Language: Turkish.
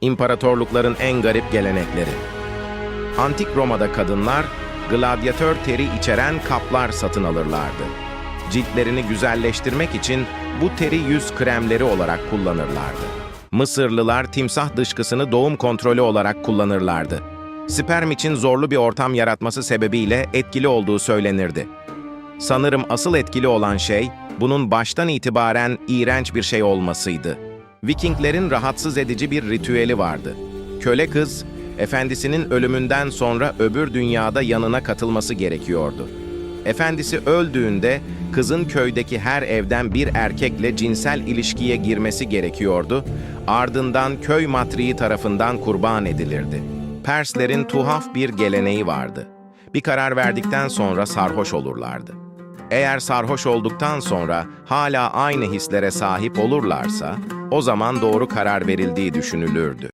İmparatorlukların en garip gelenekleri. Antik Roma'da kadınlar gladyatör teri içeren kaplar satın alırlardı. Ciltlerini güzelleştirmek için bu teri yüz kremleri olarak kullanırlardı. Mısırlılar timsah dışkısını doğum kontrolü olarak kullanırlardı. Sperm için zorlu bir ortam yaratması sebebiyle etkili olduğu söylenirdi. Sanırım asıl etkili olan şey, bunun baştan itibaren iğrenç bir şey olmasıydı. Vikinglerin rahatsız edici bir ritüeli vardı. Köle kız, efendisinin ölümünden sonra öbür dünyada yanına katılması gerekiyordu. Efendisi öldüğünde kızın köydeki her evden bir erkekle cinsel ilişkiye girmesi gerekiyordu, ardından köy matriği tarafından kurban edilirdi. Perslerin tuhaf bir geleneği vardı. Bir karar verdikten sonra sarhoş olurlardı. Eğer sarhoş olduktan sonra hala aynı hislere sahip olurlarsa, o zaman doğru karar verildiği düşünülürdü.